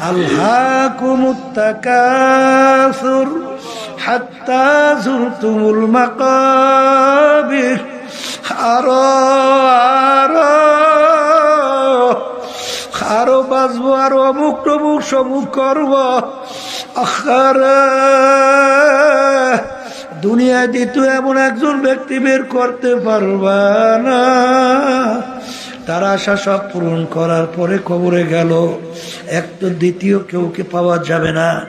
আল্লাহ হাত্তা জুরতুমুল মাকাবির আরও আরও আরও বাঁচবো আরও অমুক টমুক সমুখ করব। আখার, দুনিয়ায় দ্বিতীয় এমন একজন ব্যক্তি বের করতে পারবা না। তার আশা সব পূরণ করার পরে কবরে গেল। এক তো দ্বিতীয় কেউ কেউকে পাওয়া যাবে না।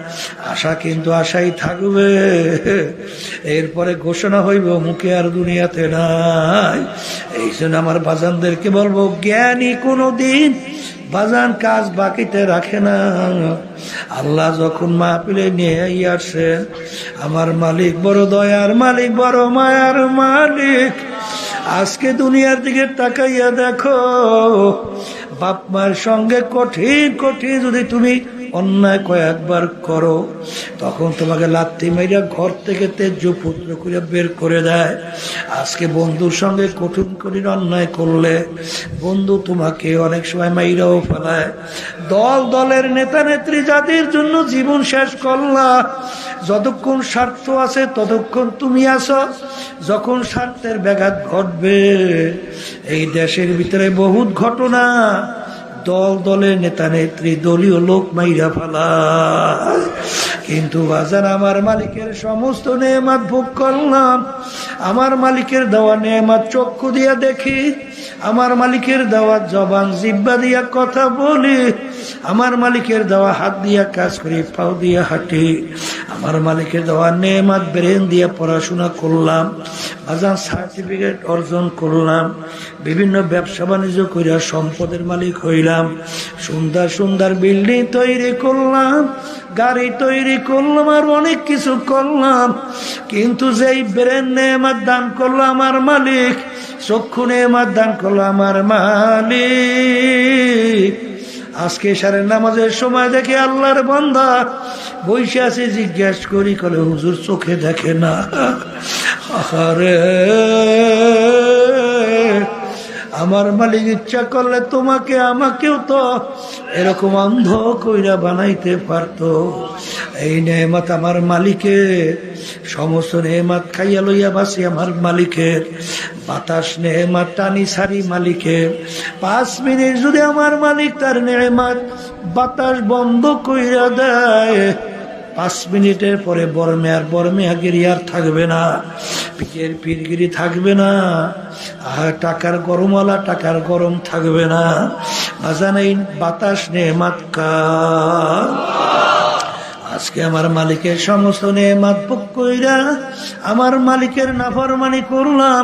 আশা কিন্তু আশাই থাকবে। এরপরে ঘোষণা হইব, মুখে আর দুনিয়াতে নাই। এই জন্য আমার বাজানদেরকে বলব, জ্ঞানী কোনো দিন বাজান কাজ বাকিতে রাখে না। আল্লাহ যখন মাহপিলে নিয়ে আসেন, আমার মালিক বড় দয়ার মালিক, বড় মায়ার মালিক। আজকে দুনিয়ার দিকে তাকাইয়া দেখো বাপ মার সঙ্গে কঠিন কঠিন যদি তুমি অন্যায় কয়েকবার করো, তখন তোমাকে লাত্তি মাইরা ঘর থেকে তেজ পুত্র করে বের করে দেয়। আজকে বন্ধুর সঙ্গে কঠিন কঠিন অন্যায় করলে বন্ধু তোমাকে অনেক সময় মাইরাও ফেলায়। দল, দলের নেতা, নেত্রী জাতির জন্য জীবন শেষ করলা, যতক্ষণ স্বার্থ আছে ততক্ষণ তুমি আসো যখন স্বার্থের ব্যাঘাত ঘটবে, এই দেশের ভিতরে বহুত ঘটনা। দল, দলের নেতা, নেত্রী, দলীয় লোক মাইরা ফেলা। কিন্তু বাজার আমার মালিকের সমস্ত নেমাত ভোগ করলাম। আমার মালিকের দেওয়া নেয়ামাত চক্ষু দিয়া দেখি। আমার মালিকের দেওয়া জবান জিব্বা দিয়া কথা বলি। আমার মালিকের দেওয়া হাত দিয়া কাজ করি, পাও দিয়া হাঁটি। আমার মালিকের দেওয়া নেমাত ব্রেন দিয়ে পড়াশোনা করলাম, বাজার সার্টিফিকেট অর্জন করলাম, বিভিন্ন ব্যবসা বাণিজ্য করিয়া সম্পদের মালিক হইলাম, সুন্দর সুন্দর বিল্ডিং তৈরি করলাম, গাড়ি তৈরি করলাম আর অনেক কিছু করলাম। কিন্তু যেই ব্রেন নেমাত দান করল আমার মালিক, চক্ষু নেমাত দান করল আমার মালিক। আজকে সারের নামাজের সময় দেখে আল্লাহর বান্ধা বসে আছে, জিজ্ঞাসা করি, কলে হুজুর চোখে দেখে না। আরে আমার মালিক ইচ্ছা করলে তোমাকে, আমাকেও তো এরকম অন্ধ কইরা বানাইতে পারতো। এই নেমাত আমার মালিকের সমস্ত নেমাত খাইয়া লইয়া বাসি আমার মালিকের। বাতাস নেমাত, টানি সারি মালিকের। পাঁচ মিনিট যদি আমার মালিক তার নেমাত বাতাস বন্ধ কইরা দেয় পাঁচ মিনিটের পরে বরমে আর বরমে আগিরি আর থাকবে না। পিঠের পিরগিরি থাকবে না। আর টাকার গরমওয়ালা, টাকার গরম থাকবে না। বাজান এই বাতাস নে আজকে আমার মালিকের সমস্ত ভোগ কইরা আমার মালিকের নাফরমানি করলাম,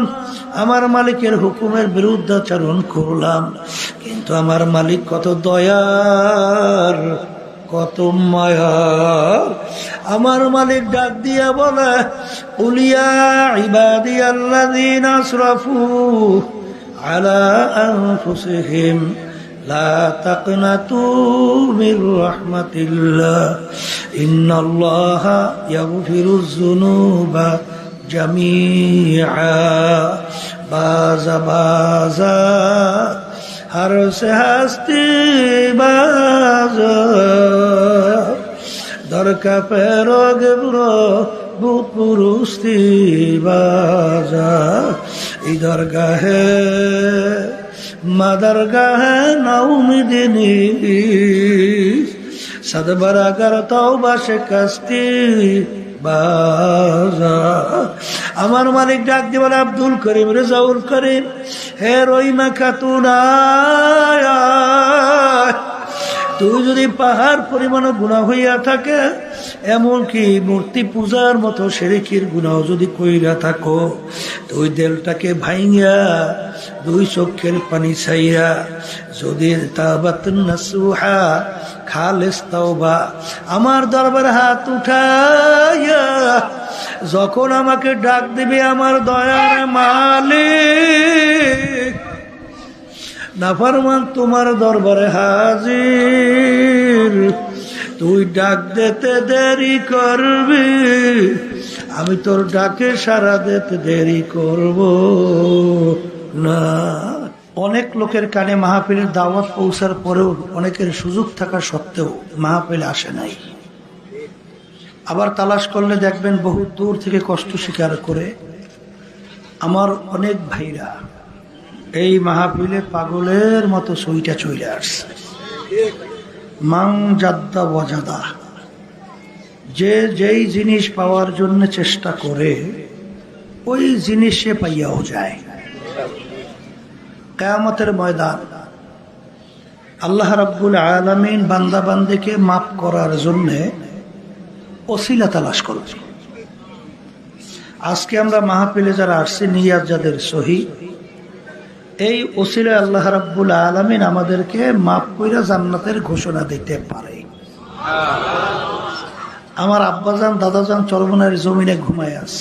আমার মালিকের হুকুমের বিরুদ্ধাচরণ করলাম। কিন্তু আমার মালিক কত দয়ার। কত মায়ার। আমার মালিক ডাক দিয়া বলে, উলিয়া ইবাদি আল্লা দিন আশরাফু আলা আনফুসিহিম, লা তাকনাতু মির রাহমাতিল্লাহ। ইন্নাল্লাহা ইয়াগফিরুয যুনুবা জামিআ। বাজা বাজা আর সে হাসতি বাজ। দরকা পেরগ ভূত পুরুষি বাজা। এই দরগাহে মাদার সদবরা কর সদবরাগর তৌবাসে কাস্তি আমার মালিক ডাক দিবার আব্দুল করিম, রেজাউল করিম, হে রইমা খাতুন তুই যদি পাহাড় পরিমাণ গুণা হইয়া থাকে, এমনকি মূর্তি পূজার মতো সেরেকির গুণাও যদি কইরা থাকো, তুই দেলটাকে ভাইয়া দুই চোখের পানি ছাইয়া, যদি তাবাত নাসুহা খালেস তাওবা, আমার দরবার হাত উঠাইয়া, যখন আমাকে ডাক দিবে আমার দয়ার মালিক নাফারমান তোমার দরবারে হাজির, তুই ডাক দিতে দেরি করবি, আমি তোর ডাকে সারা দিতে দেরি করব, না। অনেক লোকের কানে মাহফিলের দাওয়াত পৌঁছার পরেও অনেকের সুযোগ থাকা সত্ত্বেও মাহফিল আসে নাই। আবার তালাশ করলে দেখবেন বহু দূর থেকে কষ্ট স্বীকার করে, আমার অনেক ভাইরা এই মাহফিলে পাগলের মতো সইটা চলে আসছে। মাং জাদ্দা বজাদা যে যেই জিনিস পাওয়ার জন্য চেষ্টা করে, ওই জিনিস সে পাইয়াও যায়। কেয়ামতের ময়দান। আল্লাহ রাব্বুল আলমিন বান্দা বান্দিকে মাফ করার জন্যে অসিলা তালাশ করবে আজকে আমরা মাহফিলে যারা আসছি নিয়াজ যাদের সহি, এই ওসিলা আল্লাহ রাব্বুল আলমিন আমাদেরকে মাফ কইরা জান্নাতের ঘোষণা দিতে পারে। আমার আব্বাজান, দাদাজান চরমনের জমিনে ঘুমায় আস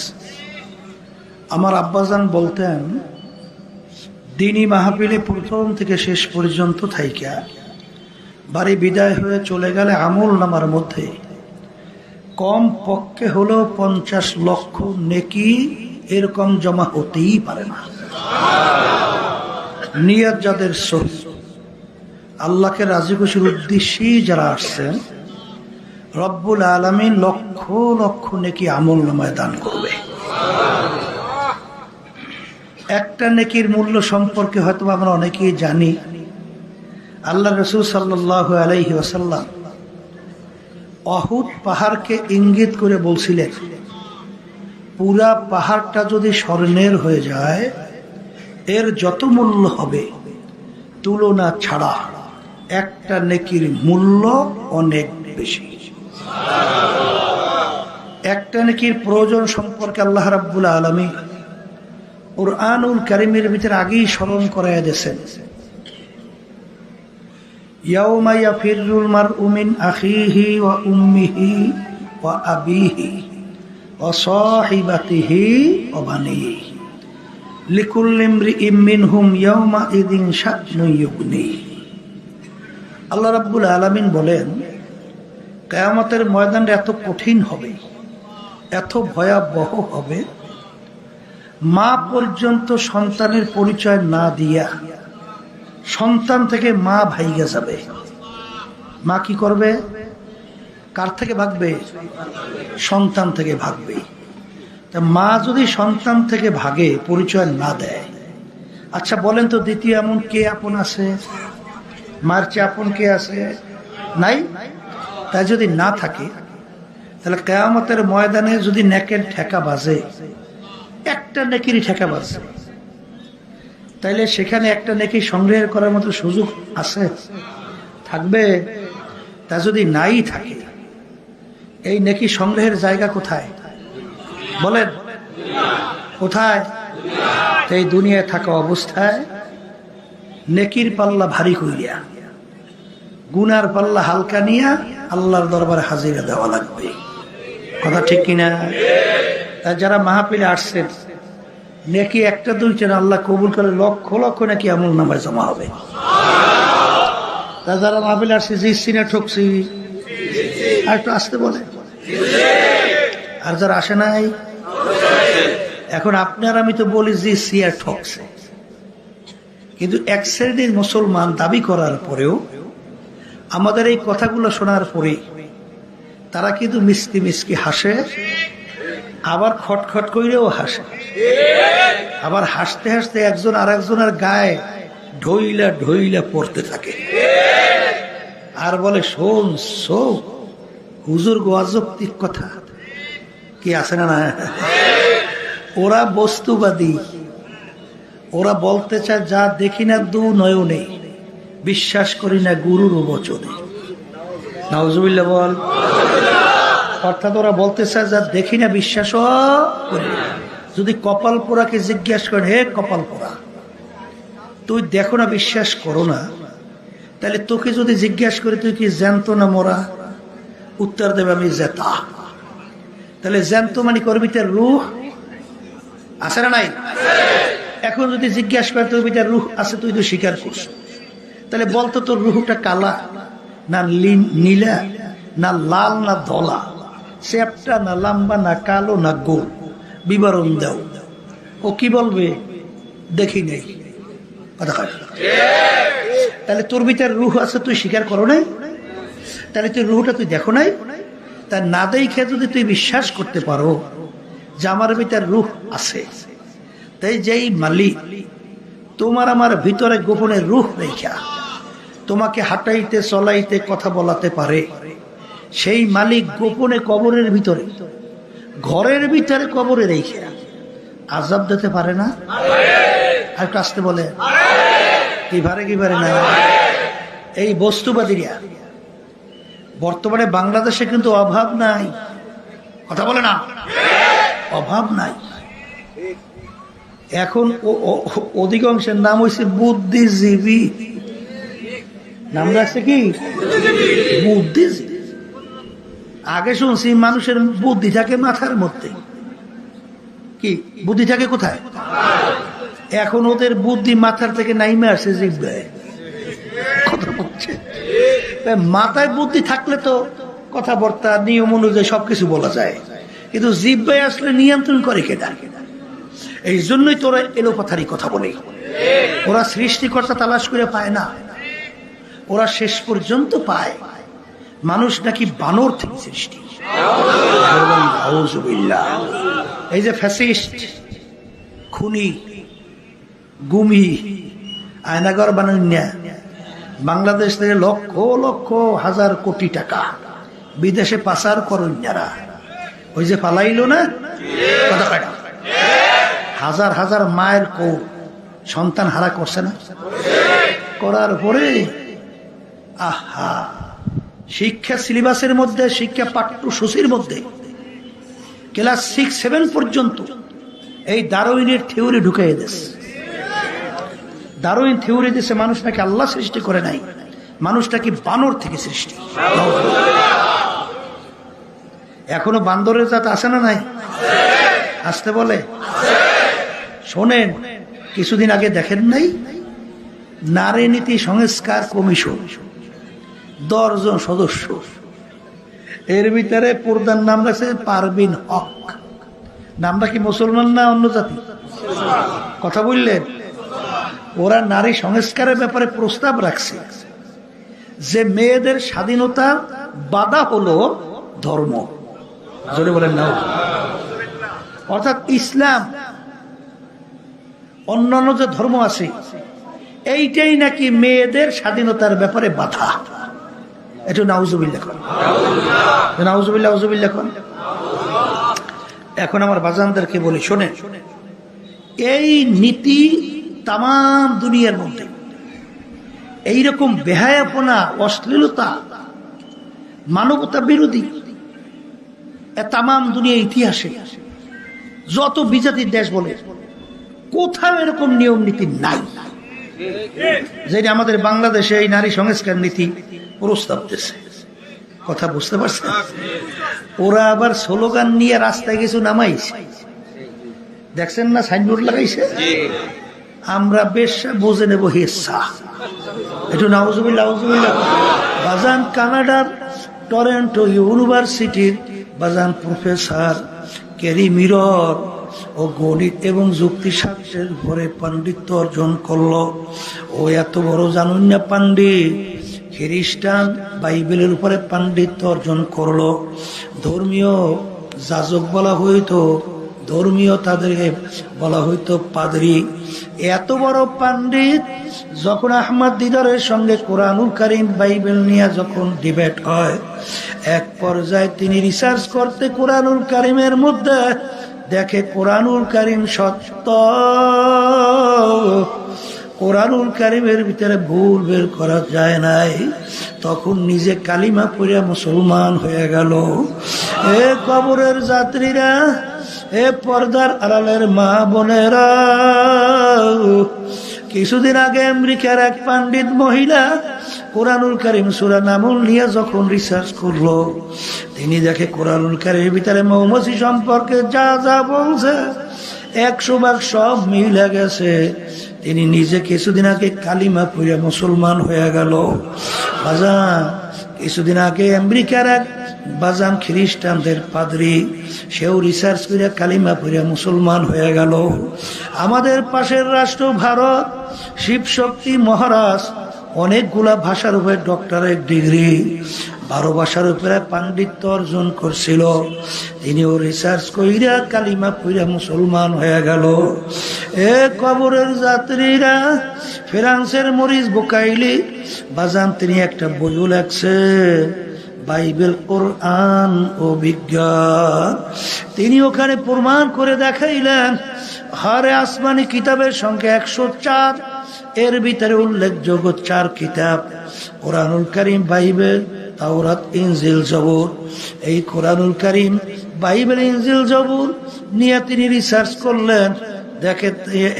আমার আব্বাজান বলতেন দিনী মাহফিলে প্রথম থেকে শেষ পর্যন্ত থাইকা। বাড়ি বিদায় হয়ে চলে গেলে আমল নামার মধ্যে। কম পক্ষে হলেও পঞ্চাশ লক্ষ নেকি এরকম জমা হতেই পারে না। নিয়াত যাদের সহি আল্লাহকে রাজি খুশির উদ্দেশ্যেই যারা আসছেন, রব্বুল আলমিন লক্ষ লক্ষ নেকি আমল নামায় দান করবে। একটা নেকির মূল্য সম্পর্কে হয়তো আমরা অনেকেই জানি। আল্লাহ রসুল সাল্লাহ আলাইহি ওসাল্লাম অহুদ পাহাড়কে ইঙ্গিত করে বলছিলেন, পুরা পাহাড়টা যদি স্বর্ণের হয়ে যায়, এর যত মূল্য হবে তুলনা ছাড়া একটা নেকির মূল্য অনেক বেশি। একটা নেকির প্রয়োজন সম্পর্কে আল্লাহ রাব্বুল আলমী কোরআনুল কারিমের ভিতরে আগেই স্মরণ করাই দিয়েছেন। ইয়াউমা ইয়াফিরুল মারউ মিন আখিহি ওয়া উম্মিহি ওয়া আবিহি ওয়া সাহিবাতিহি ওয়া বানিহি। লিকুল্লি ইমরিইম মিনহুম ইয়াউমা ইদিন শা'নুন ইউগনি আল্লাহ রাব্বুল আলামিন বলেন, কিয়ামতের ময়দানটা এত কঠিন হবে, এত ভয়াবহ হবে মা পর্যন্ত সন্তানের পরিচয় না দিয়া সন্তান থেকে মা ভাইগে যাবে। মা কি করবে? কার থেকে ভাগবে? সন্তান থেকে ভাগবে। তা মা যদি সন্তান থেকে ভাগে, পরিচয় না দেয় আচ্ছা বলেন তো দ্বিতীয় এমন কে আপন আছে? মার চেয়ে আপন কে আছে? নাই? তাই যদি না থাকে, তাহলে কেয়ামতের ময়দানে যদি নেকের ঠেকা বাজে একটা নেকিরই ঠেকা বাজে তাইলে সেখানে একটা নেকি সংগ্রহ করার মতো সুযোগ আছে? থাকবে? তা যদি নাই থাকে, এই নেকি সংগ্রহের জায়গা কোথায়? বলেন। কোথায়? এই দুনিয়ায় থাকা অবস্থায় নেকির পাল্লা ভারী কইয়া গুনার পাল্লা হালকা নিয়া আল্লাহর দরবারে হাজিরা দেওয়া লাগবে। কথা ঠিক কিনা? যারা মাহপিলে আসছেন নেকি একটা দুইটা না আল্লাহ কবুল করে লক্ষ লক্ষ নাকি আমল নামায় জমা হবে। তা যারা মাহপিলে আসছে জিতছি না ঠকছি। আর একটু আসতে বলে। আর যারা আসে নাই, এখন আপনার আমি তো বলি যে সিয়ার ঠকছে। কিন্তু এক শ্রেণির মুসলমান দাবি করার পরেও আমাদের এই কথাগুলো শোনার পরে তারা কিন্তু মিসকি মিসকি হাসে। আবার খটখট কইরেও হাসে। আবার হাসতে হাসতে একজন আর একজনের গায়ে ঢইলা ঢইলা পড়তে থাকে। আর বলে, শোন শো হুজুর গোয়াজক্তিক কথা। কি আছে না না? ওরা বস্তুবাদী। ওরা বলতে চায়, যা দেখি না দু নয়নে। বিশ্বাস করি না গুরুর বচনে নাউজুবিল্লা বল। অর্থাৎ ওরা বলতে চায় যা, দেখি না না। যদি কপাল পোড়াকে জিজ্ঞাসা করেন, হে কপাল পোড়া তুই দেখো না, বিশ্বাস করো না? তাহলে তোকে যদি জিজ্ঞাসা করে, তুই কি জ্যান্ত না মরা? উত্তর দেবে, আমি জেতা তাহলে জ্যান্ত মানে করবি তার রুহ? আছে না নাই? এখন যদি জিজ্ঞাসা করে তুই তার রুহ আছে, তুই তো স্বীকার করছ। তাহলে বলতো তোর রুহটা কালা, না নীলা, না লাল, না ধলা। চ্যাপটা না লাম্বা, না কালো, না গোল। বিবরণ দাও। ও কি বলবে? দেখি নেই। তাহলে তোর ভিতরে রুহ আছে, তুই স্বীকার করো নাই? তাহলে তুই রুহটা তুই দেখো নাই? তা না দেখে যদি তুই বিশ্বাস করতে পারো যে আমার ভিতরে রুহ আছে, তাই যেই মালিক, তোমার আমার ভিতরে গোপনে রুহ রেখা, তোমাকে হাঁটাইতে, চলাইতে, কথা বলাতে পারে। সেই মালিক গোপনে কবরের ভিতরে, ঘরের ভিতরে কবরে রেখে আজাব দিতে পারে না? আর একটু বলে কি পারে কি পারে না? এই বস্তুবাদীরা, বর্তমানে বাংলাদেশে কিন্তু অভাব নাই। কথা বলে না? অভাব নাই। এখন অধিকাংশের নাম হয়েছে বুদ্ধিজীবী। নাম রাখছে কি? বুদ্ধিজীবী। আগে শুনছি মানুষের বুদ্ধি থাকে মাথার মধ্যে। কি? বুদ্ধি থাকে কোথায়? এখন ওদের বুদ্ধি মাথার থেকে নাইমে আসে মাথায় বুদ্ধি থাকলে তো কথাবার্তা, নিয়ম অনুযায়ী সবকিছু বলা যায়। কিন্তু জিব্বায় আসলে নিয়ন্ত্রণ করে কেটা এই জন্যই তোরা এলোপাথারি কথা বলে। ওরা সৃষ্টিকর্তা তালাশ করে পায় না। ওরা শেষ পর্যন্ত পায়। মানুষ নাকি বানর থেকে সৃষ্টি। এই যে ফ্যাসিস্ট, খুনি, গুমি, আয়নাগর বানান্যা, বাংলাদেশ থেকে লক্ষ লক্ষ, হাজার কোটি টাকা বিদেশে পাচার করন্যারা। ওই যে পালাইলো না? হাজার হাজার মায়ের কো সন্তান হারা করছে না? করার পরে, আহা! শিক্ষা সিলেবাসের মধ্যে, শিক্ষা পাঠ্যসূচির মধ্যে। ক্লাস সিক্স সেভেন পর্যন্ত এই দারোইনের থিওরি ঢুকাই দেশ দারোইন থিওরি দিয়েছে, মানুষ নাকি আল্লাহ সৃষ্টি করে নাই। মানুষটা কি বানর থেকে সৃষ্টি। এখনও বান্দরের জাত আছে না নাই? আসতে বলে? শোনেন, কিছুদিন আগে দেখেন নাই? নারী নীতি সংস্কার কমিশন। দশজন সদস্য। এর ভিতরে পূর্দার নাম রাখছে পারবিন হক। নামটা কি মুসলমান না অন্য জাতি? কথা বললেন? ওরা নারী সংস্কারের ব্যাপারে প্রস্তাব রাখছে যে মেয়েদের স্বাধীনতা বাধা হলো ধর্ম। জোরে বলেন না। অর্থাৎ ইসলাম, অন্যান্য যে ধর্ম আছে, এইটাই নাকি মেয়েদের স্বাধীনতার ব্যাপারে বাধা। একটু এখন আমার বলি, শোনেন, এই নীতি তাম দুনিয়ার মধ্যে, এইরকম বেহায়াপনা, অশ্লীলতা, মানবতা বিরোধী তাম দুনিয়া ইতিহাসে, যত বিজাতির দেশ বলে, কোথাও এরকম নিয়ম নীতি নাই। যেটা আমাদের বাংলাদেশে এই নারী সংস্কার নীতি প্রস্তাব দিচ্ছে কথা বুঝতে পারছেন? ওরা আবার স্লোগান নিয়ে রাস্তায় কিছু নামাইছে। দেখছেন না সাইনবোর্ড লাগাইছে? আমরা বেশ বুঝে নেব হেসা একটু নাউজুবিল্লা বাজান কানাডার টরেন্টো ইউনিভার্সিটির বাজান প্রফেসর ক্যারি মিরর ও গণিত এবং যুক্তিশাস্ত্রের উপরে পাণ্ডিত্য অর্জন করল। ও এত বড় জানুন না পাণ্ডিত। খ্রিস্টান বাইবেলের উপরে পাণ্ডিত্য অর্জন করল। ধর্মীয় যাজক বলা হইতো, ধর্মীয় তাদেরকে বলা হইতো পাদরি। এত বড় পাণ্ডিত যখন আহমদ দিদারের সঙ্গে কোরআনুল করিম বাইবেল নিয়ে যখন ডিবেট হয়, এক পর্যায়ে তিনি রিসার্চ করতে কোরআনুল কারিমের মধ্যে দেখে কোরআনুল কারিম সত্য। কোরআনুল কারিমের ভিতরে ভুল বের করা যায় নাই। তখন নিজে কালিমা পড়িয়া মুসলমান হয়ে গেল। এ কবরের যাত্রীরা, এ পর্দার আড়ালের মা বোনেরা, কিছুদিন আগে আমেরিকার এক পাণ্ডিত মহিলা কোরআনুল কারিম সুরা নামুল নিয়ে যখন রিসার্চ করল, তিনি দেখে কোরআনুল কারিমের ভিতরে মৌমাছি সম্পর্কে যা যা বলছে একশো ভাগ সব মিলে গেছে। তিনি নিজে কিছুদিন আগে কালিমা পড়ে মুসলমান হয়ে গেল। বাজান, কিছুদিন আগে আমেরিকার এক বাজান খ্রিস্টানদের পাদ্রি, সেও রিসার্চ করে কালিমা পড়ে মুসলমান হয়ে গেল। আমাদের পাশের রাষ্ট্র ভারত শিব শক্তি মহারাজ, অনেকগুলা ভাষার উপরে ডক্টরেট ডিগ্রি বারো ভাষার উপরে পাণ্ডিত্য অর্জন করছিল। তিনিও রিসার্চ কইরা কালিমা পইরা মুসলমান হয়ে গেল। এ কবরের যাত্রীরা ফ্রান্সের মরিচ বোকাইলি। বাজান, তিনি একটা বইও লেখছে, বাইবেল, কোরআন ও বিজ্ঞান। তিনি ওখানে প্রমাণ করে দেখাইলেন, হারে আসমানি কিতাবের সংখ্যা একশো চার, এর ভিতরে উল্লেখযোগ্য চার কিতাব। কোরআনুল করিম, বাইবেল তাওরাত, ইনজিল, জবুর। এই কোরআনুল করিম, বাইবেল, ইনজিল, জবুর নিয়ে তিনি রিসার্চ করলেন। দেখে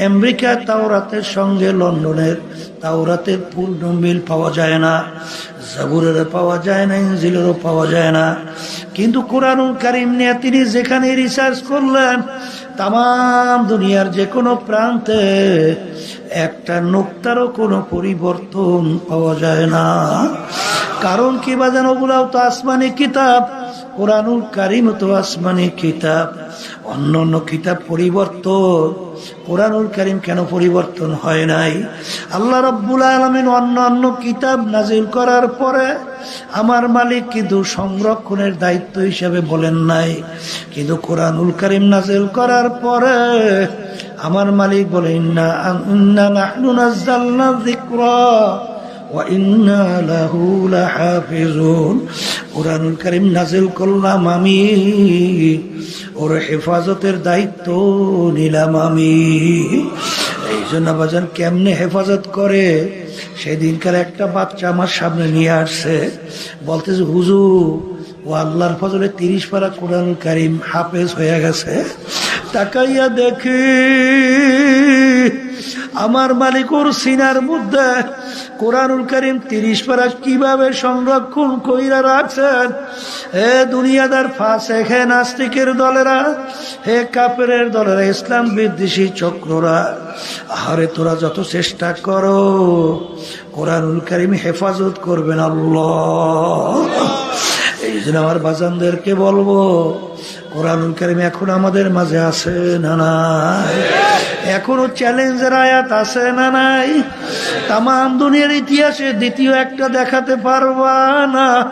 আমেরিকা তাওরাতের সঙ্গে লন্ডনের তাওরাতের পূর্ণ মিল পাওয়া যায় না। জাবুরের পাওয়া যায় না, ইনজিলেরও পাওয়া যায় না। কিন্তু কোরআনুল কারিম নিয়ে তিনি যেখানে রিসার্চ করলেন তাম দুনিয়ার যে কোনো প্রান্তে একটা নোক্তারও কোনো পরিবর্তন পাওয়া যায় না। কারণ কি বাজান ওগুলাও তো আসমানি কিতাব? কোরআনুল কারিম তো আসমানি কিতাব। অন্য অন্য কিতাব পরিবর্তন। কোরআনুল কারিম কেন পরিবর্তন হয় নাই? আল্লাহ রব্বুল আলমিন অন্য অন্য কিতাব নাজিল করার পরে আমার মালিক কিন্তু সংরক্ষণের দায়িত্ব হিসেবে বলেন নাই। কিন্তু কোরআনুল কারিম নাজিল করার পরে আমার মালিক বলে, ইন্না ওয়াইন্না লাহু নাজিল করলাম আমি। ওর হেফাজতের দায়িত্ব নিলাম আমি। এই জন্য বাজান কেমনে হেফাজত করে? সেদিনকার একটা বাচ্চা আমার সামনে নিয়ে আসছে। বলতেছে হুজু ও আল্লাহর ফজলে তিরিশ পারা কোরআন কারীম হাফেজ হয়ে গেছে। তাকাইয়া দেখি, আমার মালিক ওর সিনার মধ্যে কোরআনুল করিম তিরিশ পারা কীভাবে সংরক্ষণ কইরা রাখছেন? হে দুনিয়াদার ফাঁসে হে নাস্তিকের দলেরা, হে কাপের দলেরা, ইসলাম বিদ্বেষী চক্ররা আরে তোরা যত চেষ্টা করো, কোরআনুল করিম হেফাজত করবেন আল্লাহ। এই জন্য আমার বাজানদেরকে বলব, কোরআনুল করিম এখন আমাদের মাঝে আছে না নাই? এখনও চ্যালেঞ্জের আয়াত আছে না নাই? তাম দুনিয়ার ইতিহাসে দ্বিতীয় একটা দেখাতে পারবা না।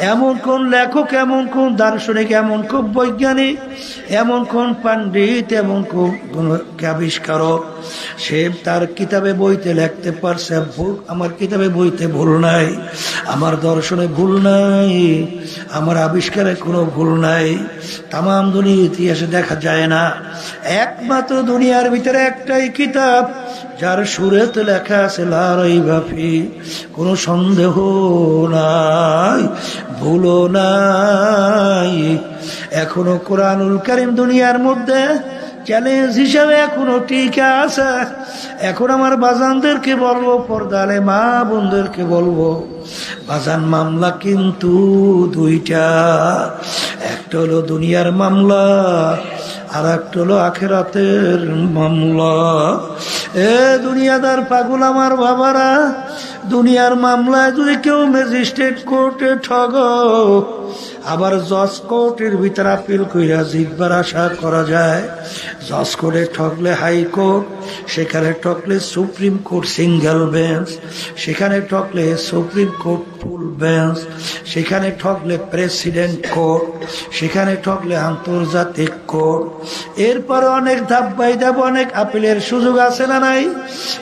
এমন কোন লেখক, এমন কোন দার্শনিক, এমন কোন বৈজ্ঞানিক, এমন কোন পাণ্ডিত, এমন কোন আবিষ্কারক সে তার কিতাবে বইতে লিখতে পারছে, ভুল আমার কিতাবে বইতে ভুল নাই। আমার দর্শনে ভুল নাই। আমার আবিষ্কারে কোনো ভুল নাই। তাম দুনিয়ার ইতিহাসে দেখা যায় না। একমাত্র দুনিয়ার ভিতরে একটাই কিতাব, যার সুরেতে লেখা আছে, লারাই বাফি, কোনো সন্দেহ নাই, ভুলও নাই। এখনও কোরআনুল করিম দুনিয়ার মধ্যে চ্যালেঞ্জ হিসাবে এখনও টিকা আছে। এখন আমার বাজানদেরকে বলব, পর্দালে মা বোনদেরকে বলব, বাজান মামলা কিন্তু দুইটা। একটা হলো দুনিয়ার মামলা আর একটা হলো আখেরাতের মামলা। এ দুনিয়াদার পাগল আমার বাবারা, দুনিয়ার মামলায় যদি কেউ ম্যাজিস্ট্রেট কোর্টে ঠগ আবার জজ কোর্টের ভিতরে আপিল কইরা জিতবার আশা করা যায়। জজ কোর্টে ঠকলে হাইকোর্ট সেখানে ঠকলে সুপ্রিম কোর্ট সিঙ্গেল বেঞ্চ, সেখানে ঠকলে সুপ্রিম কোর্ট ফুল বেঞ্চ, সেখানে ঠকলে প্রেসিডেন্ট কোর্ট, সেখানে ঠকলে আন্তর্জাতিক কোর্ট। এরপরে অনেক ধাপ বাই ধাপ অনেক আপিলের সুযোগ আছে না নাই?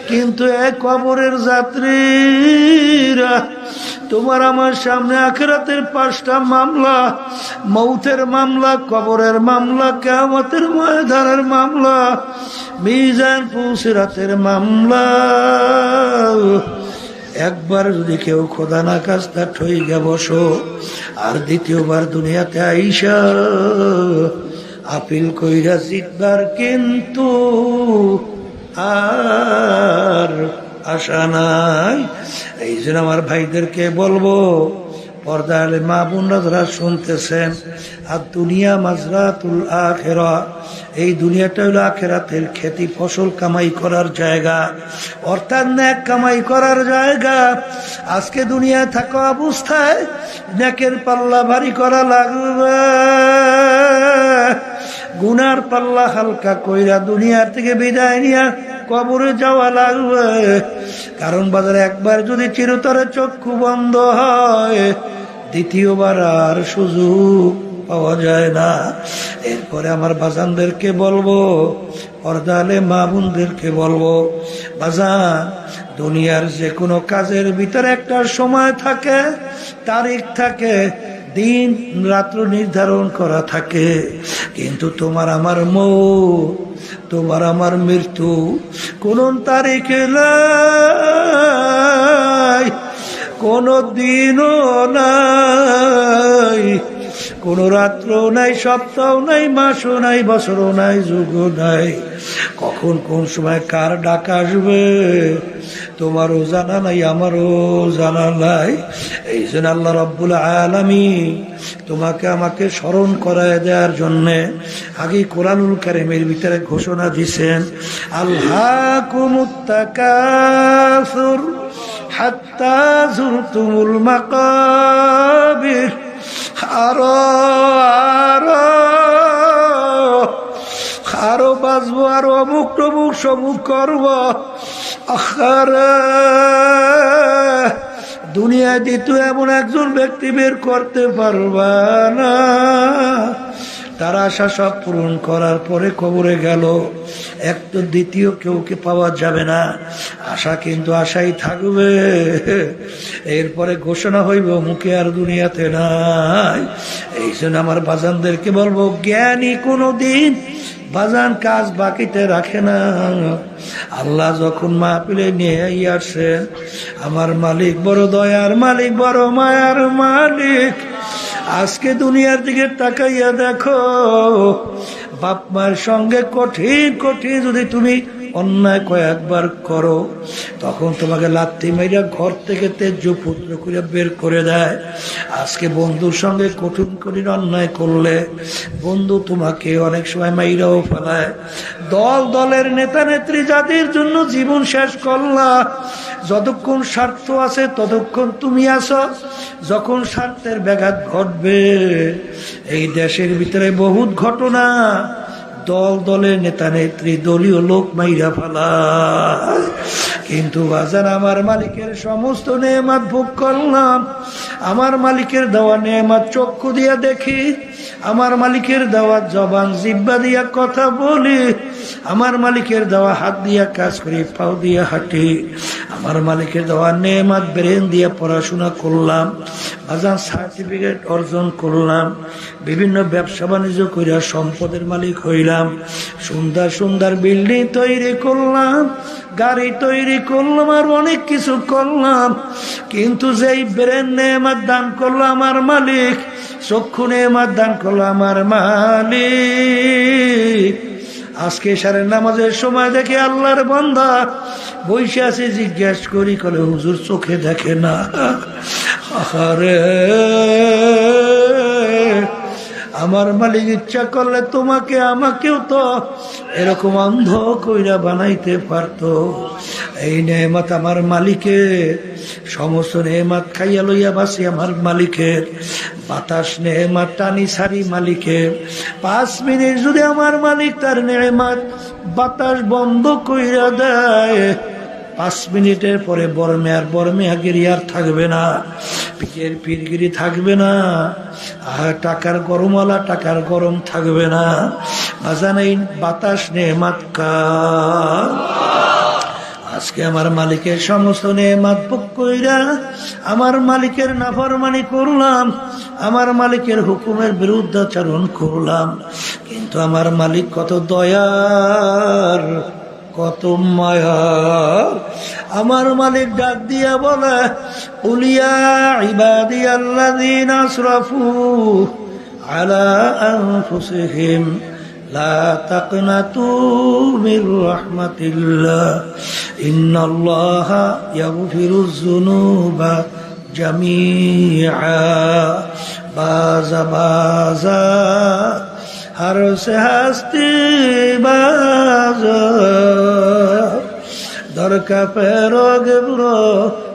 কিন্তু এক কবরের যাত্রীরা তোমার আমার সামনে আখেরাতের পাঁচটা মামলা, মৌতের মামলা, কবরের মামলা কেমতের ময়দানের মামলা, মিজান পুসিরাতের মামলা। একবার যদি কেউ খোদা না কাজটা ঠই গে বসো, আর দ্বিতীয়বার দুনিয়াতে আইসা, আপিল কইরা জিতবার কিন্তু আর আশা নাই। এই জন্য আমার ভাইদেরকে বলব পর্দালে মা বোনরা যারা শুনতেছেন, আর দুনিয়া মাজরাতুল আখেরা, এই দুনিয়াটা হলো আখেরাতের খেতি, ফসল কামাই করার জায়গা। অর্থাৎ ন্যাক কামাই করার জায়গা। আজকে দুনিয়া থাকা অবস্থায় ন্যাকের পাল্লা ভারী করা লাগবে। গুনার পাল্লা হালকা কইরা দুনিয়ার থেকে বিদায় নিয়া কবরে যাওয়া লাগবে। কারণ বাজারে একবার যদি চিরতরে চক্ষু বন্ধ হয়, দ্বিতীয়বার আর সুযোগ পাওয়া যায় না। এরপরে আমার বাজানদেরকে বলব, পর্দালে মা বোনদেরকে বলব, বাজান, দুনিয়ার যে কোনো কাজের ভিতরে একটা সময় থাকে, তারিখ থাকে, দিন রাত্র নির্ধারণ করা থাকে। কিন্তু তোমার আমার মৌ তোমার আমার মৃত্যু কোন তারিখে নাই? কোন দিনও নাই। কোন রাত্র নাই সপ্তাহ নাই, মাসও নাই, বছরও নাই যুগ নাই। কখন কোন সময় কার ডাক আসবে? তোমারও জানা নাই আমারও জানা নাই। এই জন্য আল্লাহ রব্বুল আলমী তোমাকে আমাকে স্মরণ করায় দেওয়ার জন্যে আগে কোরআনুল কারিমের ভিতরে ঘোষণা দিছেন আল্লাহ কুমুত্তাকাসুর হাত্তা আরও আরও আরও বাঁচবো আরও অমুক টমুক সমুক করব। দুনিয়ায় দ্বিতীয় এমন একজন ব্যক্তি বের করতে পারবা না। তার আশা সব পূরণ করার পরে কবরে গেল। এক তো দ্বিতীয় কেউকে পাওয়া যাবে না। আশা কিন্তু আশাই থাকবে। এরপরে ঘোষণা হইব, মুখে আর দুনিয়াতে নাই। এই জন্য আমার বাজানদেরকে বলব, জ্ঞানী কোনো দিন বাজান কাজ বাকিতে রাখে না। আল্লাহ যখন মাহপিলে নিয়ে আসেন, আমার মালিক বড় দয়ার মালিক, বড় মায়ার মালিক। আজকে দুনিয়ার দিকে তাকাইয়া দেখো, বাপ মায়ের সঙ্গে কঠিন কঠিন যদি তুমি অন্যায় কয়েকবার করো, তখন তোমাকে লাত্তি মেয়েরা ঘর থেকে তেজ্য পুত্র করে বের করে দেয়। আজকে বন্ধুর সঙ্গে কঠিন কঠিন অন্যায় করলে বন্ধু তোমাকে অনেক সময় মাইরাও ফেলায়। দল, দলের নেতা, নেত্রী যাদের জন্য জীবন শেষ করলা। যতক্ষণ স্বার্থ আছে ততক্ষণ তুমি আসো যখন স্বার্থের ব্যাঘাত ঘটবে, এই দেশের ভিতরে বহুত ঘটনা। দল দলের নেতা নেত্রী, দলীয় লোক মাইরা ফেলা। কিন্তু বাজার আমার মালিকের সমস্ত নেমাত ভোগ করলাম। আমার মালিকের দেওয়া নেমাত চক্ষু দিয়া দেখি। আমার মালিকের দেওয়া জবান জিব্বা দিয়া কথা বলি। আমার মালিকের দেওয়া হাত দিয়া কাজ করি, পাও দিয়া হাঁটি। আমার মালিকের দেওয়া নেমাত ব্রেন দিয়ে পড়াশোনা করলাম বাজার সার্টিফিকেট অর্জন করলাম, বিভিন্ন ব্যবসা বাণিজ্য করিয়া সম্পদের মালিক হইলাম, সুন্দর সুন্দর বিল্ডিং তৈরি করলাম, গাড়ি তৈরি করলাম আর অনেক কিছু করলাম। কিন্তু যেই ব্রেন নেমাত দান করল আমার মালিক, চক্ষু নেমাত দান করল আমার মালিক। আজকে সারের নামাজের সময় দেখে আল্লাহর বান্দা বইসে আছে, জিজ্ঞেস করি, কলে, হুজুর চোখে দেখে না? আরে আমার মালিক ইচ্ছা করলে তোমাকে, আমাকেও তো এরকম অন্ধ কইরা বানাইতে পারতো। এই নেমাত আমার মালিকের সমস্ত নেমাত খাইয়া লইয়া বাসি আমার মালিকের বাতাস নেমাত, টানি সারি মালিকের পাঁচ মিনিট যদি আমার মালিক তার নেমাত বাতাস বন্ধ কইরা দেয় পাঁচ মিনিটের পরে বরমে আর বরমে আগেরি আর থাকবে না। পিঠের পিরগিরি থাকবে না। আর টাকার গরমওয়ালা টাকার গরম থাকবে না। বাজান এই বাতাস কা। আজকে আমার মালিকের সমস্ত ভোগ কইরা আমার মালিকের নাফরমানি করলাম, আমার মালিকের হুকুমের বিরুদ্ধাচরণ করলাম। কিন্তু আমার মালিক কত দয়ার। কত মায়ার। আমার মালিক ডাক দিয়া বলে, উলিয়া ইবাদি আল্লা দিন আশরাফু আলা আনফুসিহিম, লা তাকনাতু মির রাহমাতিল্লাহ, ইন্নাল্লাহা ইয়াগফিরুয যুনুবা জামিআ। বাজা বাজা ہر سے ہستی باز درکا پیرو گبرو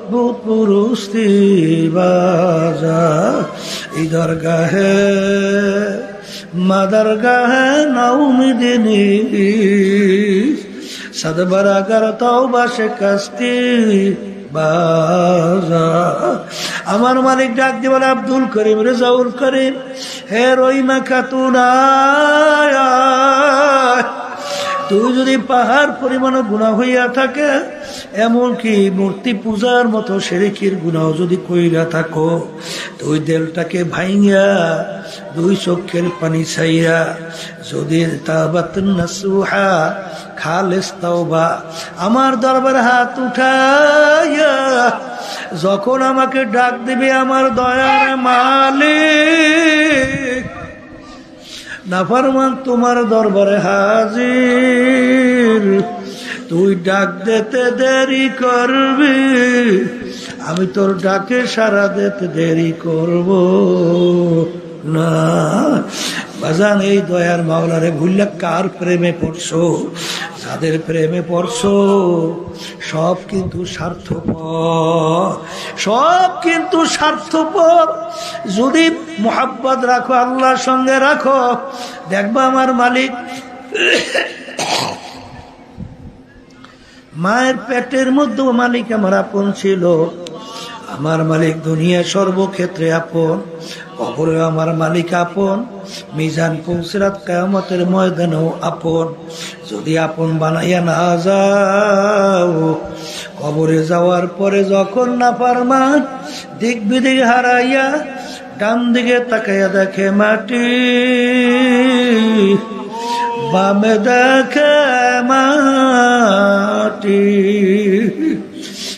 বুধ পুরুষি বাজা ইদর গাহে মাদার গাহে নৌমি সদবরা সদবরাগর তো বাসে কাস্তি আমার মালিক ডাক দিয়ে বলে, আব্দুল করিম, রেজাউল করিম, হে রইমা খাতুন, তুই যদি পাহাড় পরিমাণ গুণা হইয়া থাকে, এমনকি মূর্তি পূজার মতো সেরেকির গুণাও যদি কইরা থাকো, তুই দেলটাকে ভাইয়া দুই চোখের পানি ছাইয়া যদি তাবাত নাসুহা খালেস তাওবা, আমার দরবার হাত উঠাইয়া, যখন আমাকে ডাক দিবে আমার দয়ার মালিক নাফারমান তোমার দরবারে হাজির, তুই ডাক দিতে দেরি করবি, আমি তোর ডাকে সারা দিতে দেরি করব না। বাজান, এই দয়ার মাওলারে ভুললে কার প্রেমে পড়ছো? যাদের প্রেমে পড়ছো, সব কিন্তু স্বার্থপর। সব কিন্তু স্বার্থপর। যদি মোহাব্বত রাখো, আল্লাহর সঙ্গে রাখো, দেখবা আমার মালিক, মায়ের পেটের মধ্যে মালিক আমার আপন ছিল। আমার মালিক দুনিয়া সর্বক্ষেত্রে আপন। কবরে আমার মালিক আপন। মিজান পৌঁছরাত কেয়ামতের ময়দানেও আপন। যদি আপন বানাইয়া না যাও, কবরে যাওয়ার পরে যখন না পারমান, দিক বিদিক হারাইয়া ডান দিকে তাকাইয়া দেখে মাটি। বামে দেখে মাটি।